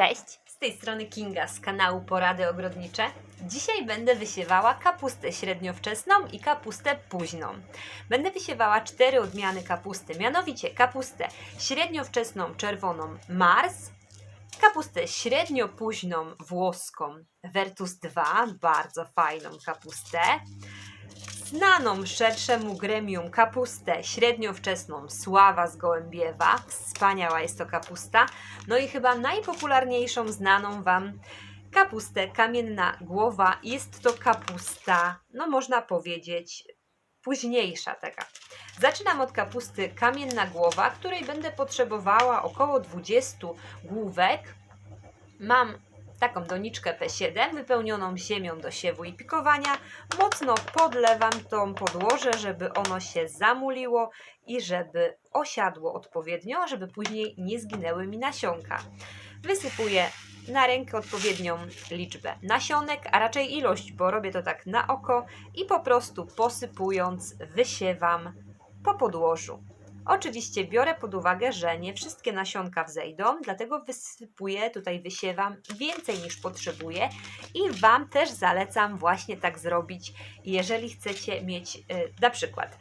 Cześć, z tej strony Kinga z kanału Porady Ogrodnicze. Dzisiaj będę wysiewała kapustę średniowczesną i kapustę późną. Będę wysiewała cztery odmiany kapusty, mianowicie kapustę średniowczesną czerwoną Mars, kapustę średnio późną włoską Vertus 2, bardzo fajną kapustę, znaną szerszemu gremium kapustę średniowczesną Sława z Gołębiewa, wspaniała jest to kapusta, no i chyba najpopularniejszą znaną Wam kapustę kamienna głowa. Jest to kapusta, no można powiedzieć, późniejsza taka. Zaczynam od kapusty kamienna głowa, której będę potrzebowała około 20 główek. Mam taką doniczkę P7 wypełnioną ziemią do siewu i pikowania. Mocno podlewam tą podłoże, żeby ono się zamuliło i żeby osiadło odpowiednio, żeby później nie zginęły mi nasionka. Wysypuję na rękę odpowiednią liczbę nasionek, a raczej ilość, bo robię to tak na oko i po prostu posypując wysiewam po podłożu. Oczywiście biorę pod uwagę, że nie wszystkie nasionka wzejdą, dlatego wysypuję, tutaj wysiewam więcej niż potrzebuję i Wam też zalecam właśnie tak zrobić. Jeżeli chcecie mieć y, na przykład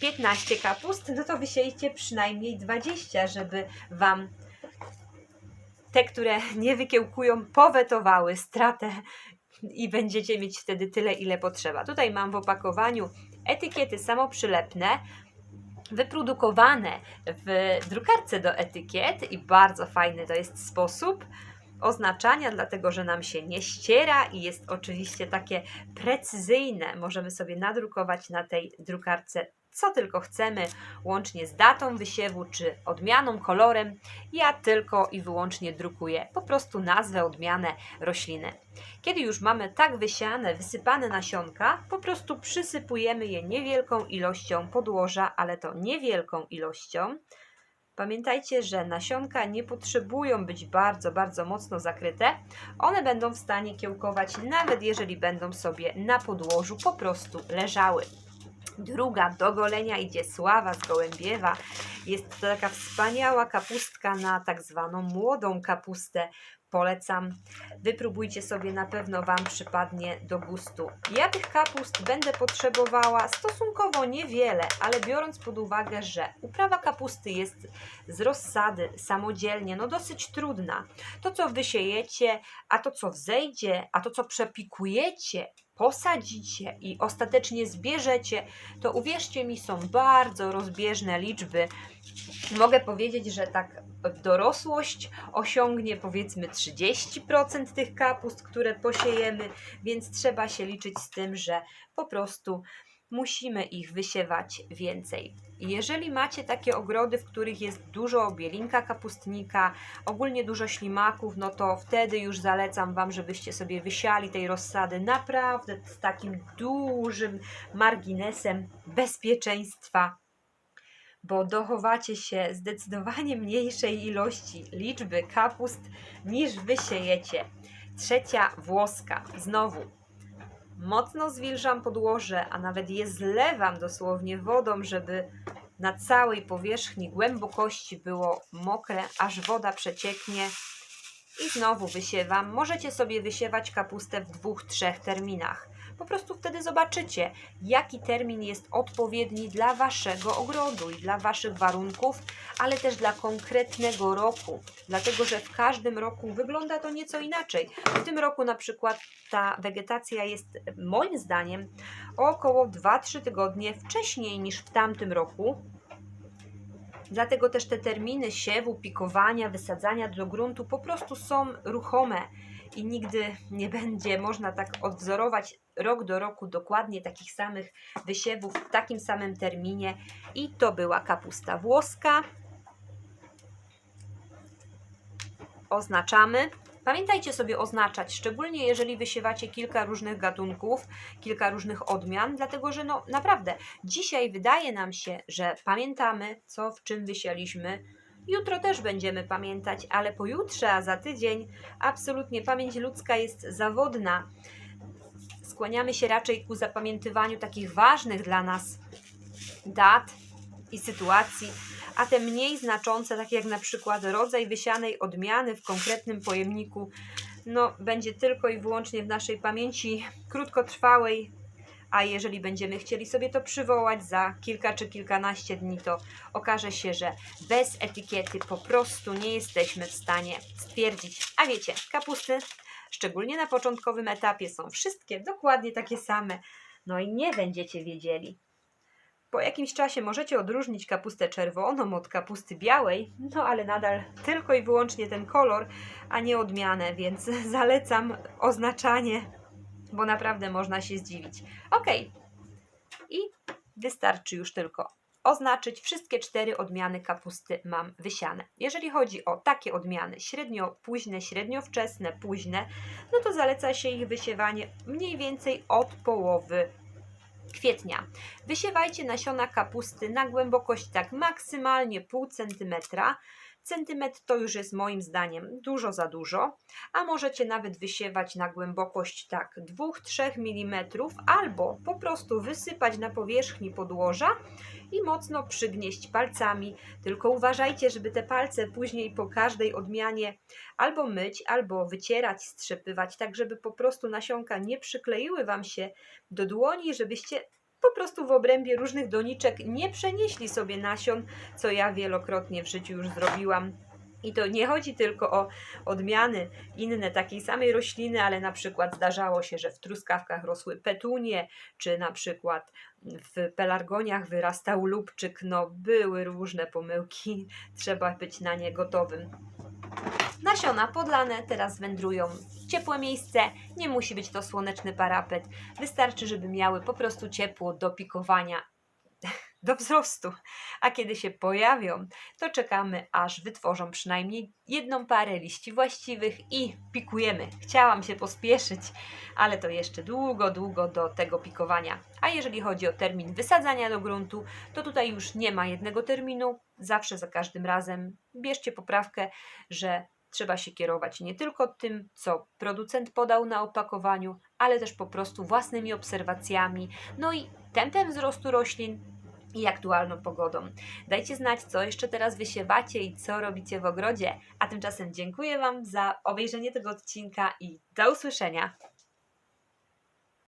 15 kapust, no to wysiejcie przynajmniej 20, żeby Wam te, które nie wykiełkują, powetowały stratę i będziecie mieć wtedy tyle, ile potrzeba. Tutaj mam w opakowaniu etykiety samoprzylepne, wyprodukowane w drukarce do etykiet i bardzo fajny to jest sposób oznaczania, dlatego że nam się nie ściera i jest oczywiście takie precyzyjne. Możemy sobie nadrukować na tej drukarce co tylko chcemy, łącznie z datą wysiewu czy odmianą, kolorem. Ja tylko i wyłącznie drukuję po prostu nazwę, odmianę rośliny. Kiedy już mamy tak wysiane, wysypane nasionka, po prostu przysypujemy je niewielką ilością podłoża, ale to niewielką ilością. Pamiętajcie, że nasionka nie potrzebują być bardzo, bardzo mocno zakryte. One będą w stanie kiełkować, nawet jeżeli będą sobie na podłożu po prostu leżały. Druga do golenia idzie sława z gołębiewa. Jest to taka wspaniała kapustka na tak zwaną młodą kapustę. Polecam. Wypróbujcie sobie, na pewno Wam przypadnie do gustu. Ja tych kapust będę potrzebowała stosunkowo niewiele, ale biorąc pod uwagę, że uprawa kapusty jest z rozsady samodzielnie no dosyć trudna. To, co wysiejecie, a to, co wzejdzie, a to, co przepikujecie, posadzicie i ostatecznie zbierzecie, to uwierzcie mi, są bardzo rozbieżne liczby. Mogę powiedzieć, że tak dorosłość osiągnie powiedzmy 30% tych kapust, które posiejemy, więc trzeba się liczyć z tym, że po prostu musimy ich wysiewać więcej. Jeżeli macie takie ogrody, w których jest dużo bielinka kapustnika, ogólnie dużo ślimaków, no to wtedy już zalecam Wam, żebyście sobie wysiali tej rozsady naprawdę z takim dużym marginesem bezpieczeństwa, bo dochowacie się zdecydowanie mniejszej ilości liczby kapust niż wysiejecie. Trzecia włoska. Znowu mocno zwilżam podłoże, a nawet je zlewam dosłownie wodą, żeby na całej powierzchni głębokości było mokre, aż woda przecieknie. I znowu wysiewam. Możecie sobie wysiewać kapustę w dwóch, trzech terminach. Po prostu wtedy zobaczycie, jaki termin jest odpowiedni dla waszego ogrodu i dla waszych warunków, ale też dla konkretnego roku, dlatego że w każdym roku wygląda to nieco inaczej. W tym roku na przykład ta wegetacja jest moim zdaniem około 2-3 tygodnie wcześniej niż w tamtym roku. Dlatego też te terminy siewu, pikowania, wysadzania do gruntu po prostu są ruchome i nigdy nie będzie można tak odwzorować rok do roku dokładnie takich samych wysiewów w takim samym terminie. I to była kapusta włoska. Oznaczamy. Pamiętajcie sobie oznaczać, szczególnie jeżeli wysiewacie kilka różnych gatunków, kilka różnych odmian, dlatego że no naprawdę dzisiaj wydaje nam się, że pamiętamy, co w czym wysialiśmy. Jutro też będziemy pamiętać, ale pojutrze, a za tydzień absolutnie pamięć ludzka jest zawodna. Skłaniamy się raczej ku zapamiętywaniu takich ważnych dla nas dat i sytuacji, a te mniej znaczące, takie jak na przykład rodzaj wysianej odmiany w konkretnym pojemniku, no będzie tylko i wyłącznie w naszej pamięci krótkotrwałej, a jeżeli będziemy chcieli sobie to przywołać za kilka czy kilkanaście dni, to okaże się, że bez etykiety po prostu nie jesteśmy w stanie stwierdzić. A wiecie, kapusty, szczególnie na początkowym etapie, są wszystkie dokładnie takie same. No i nie będziecie wiedzieli. Po jakimś czasie możecie odróżnić kapustę czerwoną od kapusty białej, no ale nadal tylko i wyłącznie ten kolor, a nie odmianę, więc zalecam oznaczanie, bo naprawdę można się zdziwić. Ok, i wystarczy już tylko oznaczyć. Wszystkie cztery odmiany kapusty mam wysiane. Jeżeli chodzi o takie odmiany średnio późne, średnio wczesne, późne, no to zaleca się ich wysiewanie mniej więcej od połowy kwietnia. Wysiewajcie nasiona kapusty na głębokość tak maksymalnie pół centymetra. Centymetr to już jest moim zdaniem dużo za dużo, a możecie nawet wysiewać na głębokość tak 2-3 mm albo po prostu wysypać na powierzchni podłoża i mocno przygnieść palcami. Tylko uważajcie, żeby te palce później po każdej odmianie albo myć, albo wycierać, strzepywać, tak żeby po prostu nasionka nie przykleiły Wam się do dłoni, żebyście po prostu w obrębie różnych doniczek nie przenieśli sobie nasion, co ja wielokrotnie w życiu już zrobiłam. I to nie chodzi tylko o odmiany inne takiej samej rośliny, ale na przykład zdarzało się, że w truskawkach rosły petunie, czy na przykład w pelargoniach wyrastał lubczyk. No, były różne pomyłki, trzeba być na nie gotowym. Nasiona podlane teraz wędrują w ciepłe miejsce. Nie musi być to słoneczny parapet. Wystarczy, żeby miały po prostu ciepło do pikowania, do wzrostu. A kiedy się pojawią, to czekamy, aż wytworzą przynajmniej jedną parę liści właściwych i pikujemy. Chciałam się pospieszyć, ale to jeszcze długo, długo do tego pikowania. A jeżeli chodzi o termin wysadzania do gruntu, to tutaj już nie ma jednego terminu. Zawsze za każdym razem bierzcie poprawkę, że trzeba się kierować nie tylko tym, co producent podał na opakowaniu, ale też po prostu własnymi obserwacjami, no i tempem wzrostu roślin i aktualną pogodą. Dajcie znać, co jeszcze teraz wysiewacie i co robicie w ogrodzie. A tymczasem dziękuję Wam za obejrzenie tego odcinka i do usłyszenia.